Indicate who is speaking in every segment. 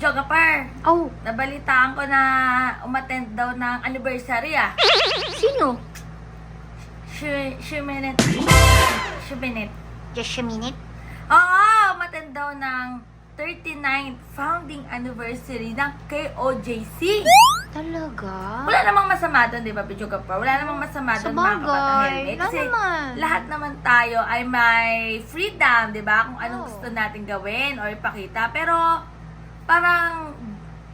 Speaker 1: Jogapar,
Speaker 2: Oh,
Speaker 1: nabalitaan ko na umattend daw ng anniversary ah.
Speaker 2: sino?
Speaker 1: Shi, Shimenet. Shimenet.
Speaker 2: Just a minute.
Speaker 1: Oo, umattend daw ng 39th founding anniversary ng KOJC.
Speaker 2: Talaga?
Speaker 1: Wala namang masama doon, di ba, Bidyo Gapar? Wala namang masama
Speaker 2: Sa
Speaker 1: doon, mga kapatang
Speaker 2: bagay.
Speaker 1: helmet.
Speaker 2: Wala
Speaker 1: Kasi
Speaker 2: naman.
Speaker 1: lahat naman tayo ay may freedom, di ba? Kung anong
Speaker 2: Oo.
Speaker 1: gusto natin gawin or ipakita. Pero, parang,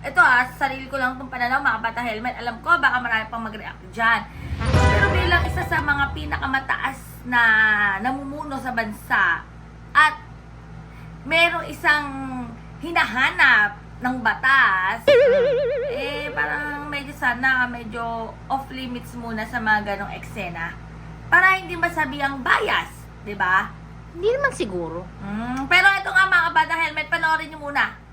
Speaker 1: ito ah, sa sarili ko lang itong pananaw, mga kapatang helmet. Alam ko, baka marami pang mag-react dyan. Pero bilang isa sa mga pinakamataas na namumuno sa bansa at merong isang hinahanap ng batas, eh parang medyo sana medyo off limits muna sa mga ganong eksena. Para hindi masabi ang bias, di ba?
Speaker 2: Hindi naman siguro.
Speaker 1: Mm, pero ito nga mga kabata helmet, panoorin nyo muna.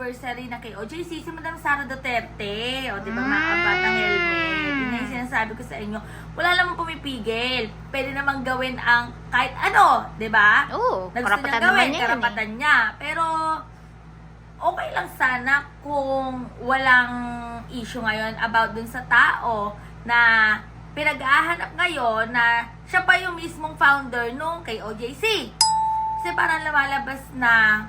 Speaker 1: Anniversary ng KOJC si Madam Sara Duterte. O, di ba,
Speaker 2: Mm.
Speaker 1: kabatang helmet? Yun yung sinasabi ko sa inyo. Wala namang pumipigil. Pwede namang gawin ang kahit ano, di ba?
Speaker 2: Oo,
Speaker 1: Na
Speaker 2: karapatan naman
Speaker 1: gawin,
Speaker 2: niya eh.
Speaker 1: karapatan niya. Pero, okay lang sana kung walang issue ngayon about dun sa tao na pinag-ahanap ngayon na siya pa yung mismong founder nung kay OJC. Kasi parang lumalabas na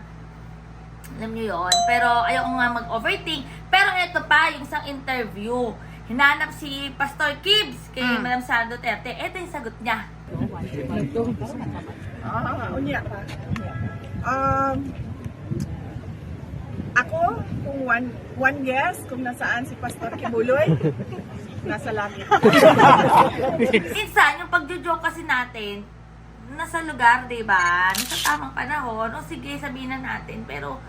Speaker 1: alam niyo yon pero ayaw ko nga mag-overthink. Pero ito pa, yung isang interview. Hinanap si Pastor Kibbs kay
Speaker 2: Mm.
Speaker 1: Madam Sara Duterte. Ito yung sagot niya.
Speaker 3: Ah, unya pa. Um, ako, kung one, one guess, kung nasaan si Pastor Kibuloy, nasa langit.
Speaker 1: Minsan, yung pagjo-joke kasi natin, nasa lugar, di ba? Nasa tamang panahon. O sige, sabihin na natin. Pero,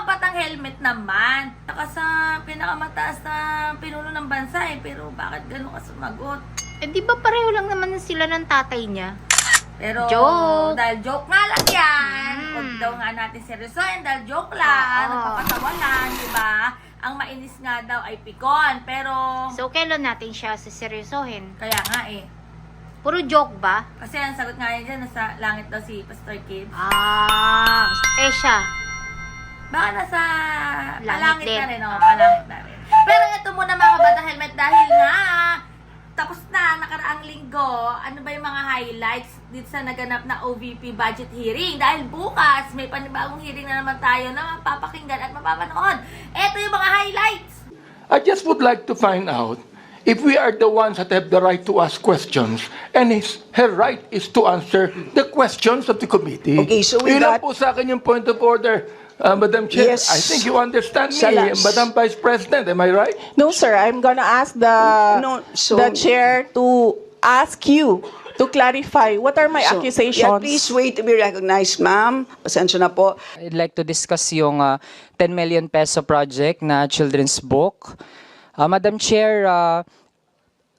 Speaker 1: mga batang helmet naman. Saka sa pinakamataas na pinuno ng bansa eh. Pero bakit gano'n ka sumagot?
Speaker 2: Eh, di ba pareho lang naman sila ng tatay niya?
Speaker 1: Pero,
Speaker 2: Joke.
Speaker 1: dahil joke nga lang yan.
Speaker 2: Mm.
Speaker 1: Huwag daw nga natin seryosohin dahil joke lang.
Speaker 2: Oo.
Speaker 1: Nagpapatawa lang, di ba? Ang mainis nga daw ay pikon. Pero,
Speaker 2: So, kailan natin siya siseryosohin?
Speaker 1: kaya nga eh.
Speaker 2: Puro joke ba?
Speaker 1: Kasi ang sagot nga niya dyan, nasa langit daw si Pastor Kid.
Speaker 2: Ah, eh siya.
Speaker 1: Baka nasa
Speaker 2: Langit
Speaker 1: palangit
Speaker 2: din.
Speaker 1: na rin, oh, palangit na rin. Pero ito muna mga bata helmet dahil nga tapos na nakaraang linggo, ano ba yung mga highlights dito sa naganap na OVP budget hearing? Dahil bukas may panibagong hearing na naman tayo na mapapakinggan at mapapanood. Ito yung mga highlights!
Speaker 4: I just would like to find out if we are the ones that have the right to ask questions, and his, her right is to answer the questions of the committee.
Speaker 5: Okay, so
Speaker 4: Yun lang
Speaker 5: that-
Speaker 4: po sa akin yung point of order, uh, Madam Chair.
Speaker 5: Yes.
Speaker 4: I think you understand me,
Speaker 5: Salas.
Speaker 4: Madam Vice President. Am I right?
Speaker 3: No, sir. I'm gonna ask the
Speaker 5: No, so-
Speaker 3: the chair to ask you to clarify what are my
Speaker 5: So,
Speaker 3: accusations.
Speaker 5: Yeah, please wait to be recognized, ma'am. Pasensya na po.
Speaker 6: I'd like to discuss yung uh, 10 million peso project na children's book. Uh, Madam Chair, uh,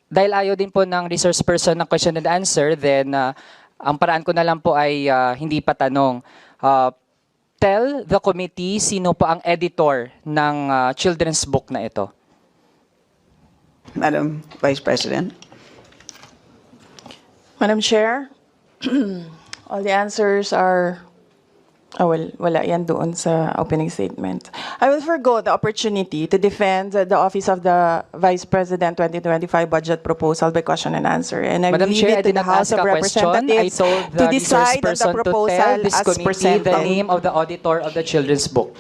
Speaker 6: dahil ayaw din po ng resource person ng question and answer, then uh, ang paraan ko na lang po ay uh, hindi pa tanong. Tell the committee sino po ang editor ng uh, children's book na ito.
Speaker 5: Madam Vice President.
Speaker 3: Madam Chair, all the answers are Oh, well, wala yan doon sa opening statement. I will forgo the opportunity to defend the Office of the Vice President 2025 budget proposal by question and answer. And I
Speaker 6: Madam
Speaker 3: leave
Speaker 6: Chair, I
Speaker 3: it to the House of.
Speaker 6: I
Speaker 3: Representatives
Speaker 6: told
Speaker 3: to decide on the
Speaker 6: person to
Speaker 3: proposal as
Speaker 6: committee the
Speaker 3: presented.
Speaker 6: name of the auditor of the children's book.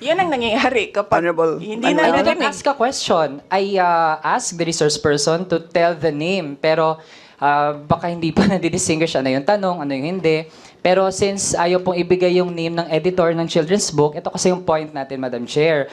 Speaker 3: Yan ang nangyayari kapag
Speaker 5: Honorable-
Speaker 3: hindi
Speaker 6: I
Speaker 3: na
Speaker 6: didn't
Speaker 3: narinig.
Speaker 6: ask a question. I uh, asked the resource person to tell the name. Pero uh, baka hindi pa nadidistinguish ano yung tanong, ano yung hindi. Pero since ayaw pong ibigay yung name ng editor ng children's book, ito kasi yung point natin, Madam Chair.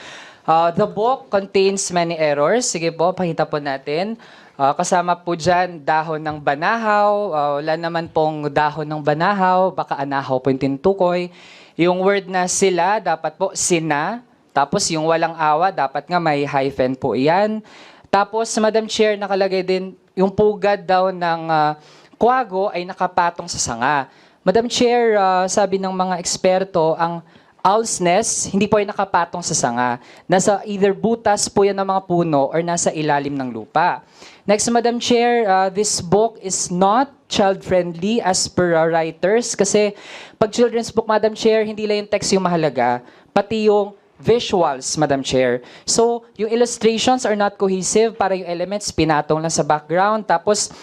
Speaker 6: Uh, the book contains many errors. Sige po, pakita po natin. Uh, kasama po dyan dahon ng banahaw. Uh, wala naman pong dahon ng banahaw. Baka anahaw po yung tinutukoy. Yung word na sila, dapat po sina. Tapos yung walang awa, dapat nga may hyphen po iyan. Tapos, Madam Chair, nakalagay din yung pugad daw ng ah, kwago ay nakapatong sa sanga. Madam Chair, ah, sabi ng mga eksperto, ang owl's nest, hindi po ay nakapatong sa sanga. Nasa either butas po yan ng mga puno or nasa ilalim ng lupa. Next, Madam Chair, uh, this book is not child-friendly as per our writers kasi pag children's book, Madam Chair, hindi lang yung text yung mahalaga, pati yung visuals, Madam Chair. So, yung illustrations are not cohesive para yung elements pinatong lang sa background. Tapos,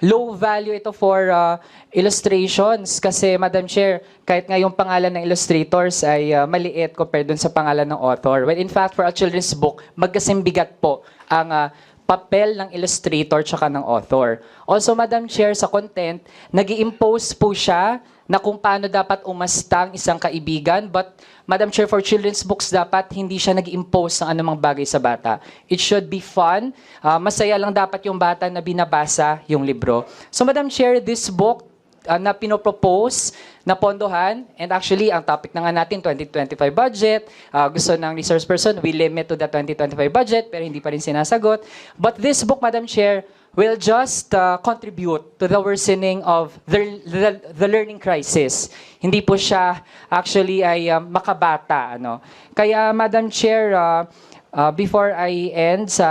Speaker 6: low value ito for uh, illustrations kasi Madam Chair, kahit nga yung pangalan ng illustrators ay uh, maliit compared dun sa pangalan ng author. When in fact, for a children's book, magkasing bigat po ang uh, papel ng illustrator tsaka ng author. Also, Madam Chair, sa content, nag impose po siya na kung paano dapat umasta ang isang kaibigan. But, Madam Chair, for children's books, dapat hindi siya nag impose ng anumang bagay sa bata. It should be fun. Ah, masaya lang dapat yung bata na binabasa yung libro. So, Madam Chair, this book uh, na pinopropose na pondohan, and actually, ang topic na nga natin, 2025 budget, uh, gusto ng resource person, we limit to the 2025 budget, pero hindi pa rin sinasagot. But this book, Madam Chair, will just uh, contribute to the worsening of the, the, the learning crisis. Hindi po siya actually ay uh, makabata. Ano? Kaya, Madam Chair, uh, Uh, before I end sa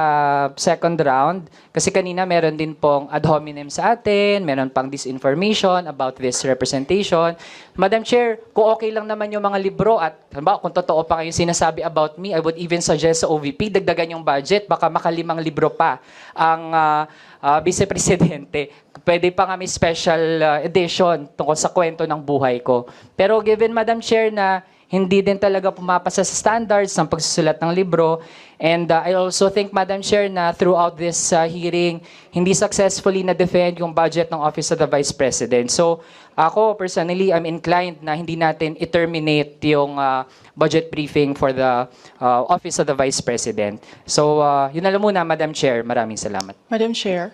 Speaker 6: second round, kasi kanina meron din pong ad hominem sa atin, meron pang disinformation about this representation. Madam Chair, kung okay lang naman yung mga libro at halimbawa, kung totoo pa kayo sinasabi about me, I would even suggest sa OVP, dagdagan yung budget, baka makalimang libro pa ang uh, uh, vice-presidente. Pwede pa nga may special uh, edition tungkol sa kwento ng buhay ko. Pero given, Madam Chair, na hindi din talaga pumapasa sa standards ng pagsusulat ng libro. And uh, I also think, Madam Chair, na throughout this uh, hearing, hindi successfully na-defend yung budget ng Office of the Vice President. So, ako personally, I'm inclined na hindi natin i-terminate yung uh, budget briefing for the uh, Office of the Vice President. So, uh, yun na lang muna, Madam Chair. Maraming salamat.
Speaker 3: Madam Chair.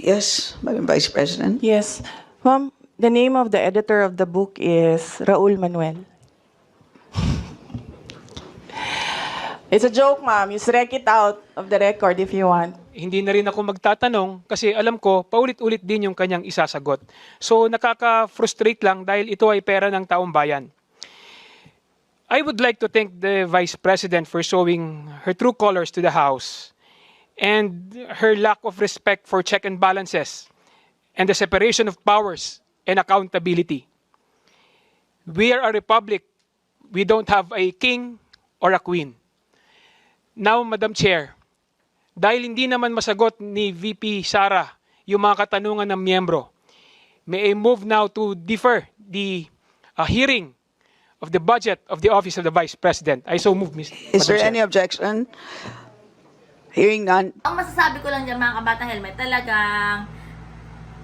Speaker 5: Yes, Madam Vice President.
Speaker 3: Yes. Ma'am, the name of the editor of the book is Raul Manuel. It's a joke, ma'am. You strike it out of the record if you want.
Speaker 7: hindi na rin ako magtatanong kasi alam ko paulit-ulit din yung kanyang isasagot. So nakaka-frustrate lang dahil ito ay pera ng taong bayan. I would like to thank the Vice President for showing her true colors to the House and her lack of respect for check and balances and the separation of powers and accountability. We are a republic. We don't have a king or a queen. Now, Madam Chair, dahil hindi naman masagot ni VP Sara yung mga katanungan ng miyembro, may I move now to defer the uh, hearing of the budget of the Office of the Vice President. I so move, Ms.
Speaker 5: Is
Speaker 7: Madam
Speaker 5: there
Speaker 7: Chair.
Speaker 5: any objection? Hearing none.
Speaker 1: Ang masasabi ko lang dyan mga kabatang helmet, talagang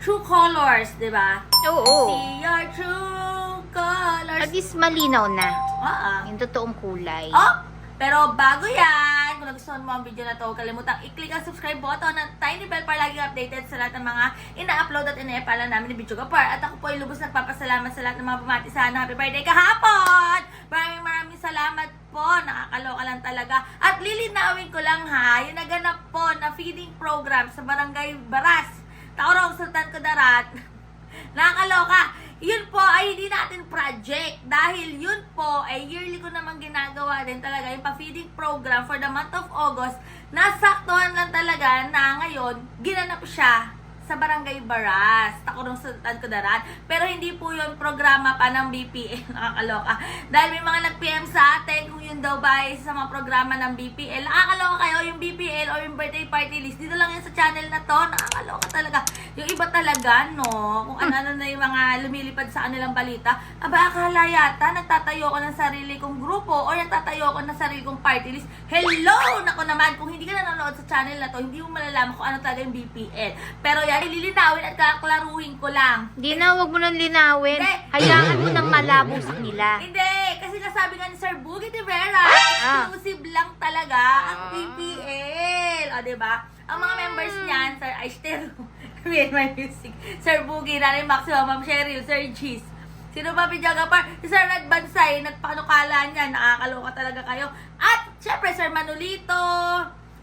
Speaker 1: true colors, di ba?
Speaker 2: Oo.
Speaker 1: See your true colors.
Speaker 2: At least malinaw na.
Speaker 1: Oo.
Speaker 2: Yung totoong kulay.
Speaker 1: Oh, pero bago yan, kung nagustuhan mo ang video na to, huwag kalimutang i-click ang subscribe button at tiny bell para lagi updated sa lahat ng mga ina-upload at ina-epala namin ni Video Gapar. At ako po ay lubos nagpapasalamat sa lahat ng mga bumati sa happy birthday kahapon! Maraming maraming salamat po, nakakaloka lang talaga. At lilinawin ko lang ha, yung naganap po na feeding program sa Barangay Baras, Taorong Sultan Kudarat, Nakakaloka. Yun po ay hindi natin project dahil yun po ay yearly ko naman ginagawa din talaga yung pa-feeding program for the month of August. Nasaktuhan lang talaga na ngayon ginanap siya sa Barangay Baras, Takurong Sultan Kudarat. Pero hindi po yun programa pa ng BPL. Nakakaloka. Dahil may mga nag-PM sa atin kung yun daw ba ay sa mga programa ng BPL. Nakakaloka kayo yung BPL o yung birthday party list. Dito lang yan sa channel na to. Nakakaloka talaga. Yung iba talaga, no? Kung ano-ano na yung mga lumilipad sa kanilang balita. Aba, akala yata nagtatayo ko ng sarili kong grupo or nagtatayo ko ng sarili kong party list. Hello! Nako naman, kung hindi ka nanonood sa channel na to, hindi mo malalaman kung ano talaga yung BPL. Pero yan, ililinawin at kaklaruhin ko lang.
Speaker 2: Hindi na, wag mo nang linawin.
Speaker 1: Hindi.
Speaker 2: Hayaan mo nang malabo sa kanila.
Speaker 1: Hindi, kasi nasabi nga ni Sir Boogie de Vera,
Speaker 2: Ah.
Speaker 1: exclusive lang talaga ang PPL. O, diba? Ang mga members niyan, Sir Aistero, Real My Music, Sir Boogie, Nanay Maxima, Ma'am Cheryl, Sir Cheese, Sino ba Pidjagapar? Si Sir Red Bansay, nagpanukala niya, nakakaloka talaga kayo. At, syempre, Sir Manolito,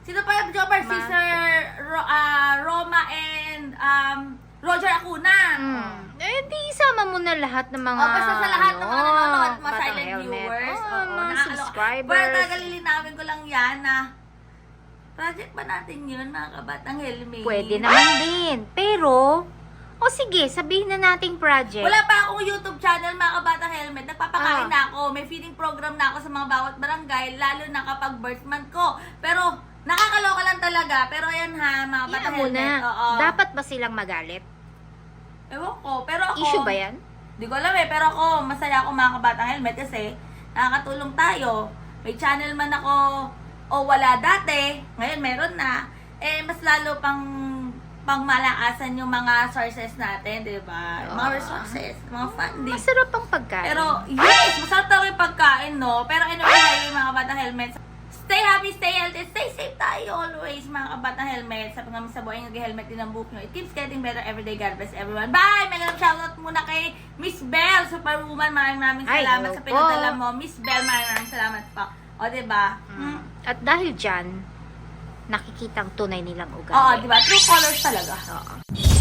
Speaker 1: Sino pa Pidjagapar? Si
Speaker 2: Ma.
Speaker 1: Sir Ro- ah, Roma and um, Roger Acuna.
Speaker 2: Hmm. Eh, di isama mo na lahat ng mga,
Speaker 1: Oh, basta sa lahat ng mga nanonood mga
Speaker 2: batang
Speaker 1: silent
Speaker 2: helmet.
Speaker 1: viewers. Oo,
Speaker 2: mga
Speaker 1: nakakaloka.
Speaker 2: subscribers.
Speaker 1: Pero talaga lilinawin ko lang yan na project ba natin yun, mga kabatang helmet?
Speaker 2: Pwede naman din. Pero, o sige, sabihin na nating project.
Speaker 1: Wala pa akong YouTube channel, mga kabatang helmet. Nagpapakain
Speaker 2: Ah.
Speaker 1: na ako. May feeding program na ako sa mga bawat barangay, lalo na kapag birth month ko. Pero, nakakaloka lang talaga. Pero ayan ha, mga
Speaker 2: Yan
Speaker 1: kabatang
Speaker 2: muna.
Speaker 1: helmet. Oo.
Speaker 2: Dapat ba silang magalit?
Speaker 1: Ewan ko. Pero ako,
Speaker 2: Issue ba yan?
Speaker 1: Di ko alam eh, pero ako, masaya ako mga kabatang helmet kasi nakakatulong tayo. May channel man ako o wala dati, ngayon meron na, eh mas lalo pang pang malakasan yung mga sources natin, di ba? Mga
Speaker 2: Ah.
Speaker 1: resources, mga funding.
Speaker 2: Masarap ang pagkain.
Speaker 1: Pero, yes, masarap talaga yung pagkain, no? Pero anyway, mga kabatang helmet, stay happy, stay healthy, stay safe tayo always, mga kabatang helmet. Sabi nga sa buhay, nag-helmet din ang book nyo. It keeps getting better every day. God bless everyone. Bye! May ganap shoutout muna kay Miss Bell, Superwoman. Maraming maraming
Speaker 2: Ay,
Speaker 1: salamat
Speaker 2: hello
Speaker 1: sa pinadala
Speaker 2: po.
Speaker 1: mo. Miss Bell, maraming maraming salamat po. O, diba? Mm.
Speaker 2: At dahil dyan, nakikitang tunay nilang ugali.
Speaker 1: Oo, diba? True colors talaga.
Speaker 2: Oo.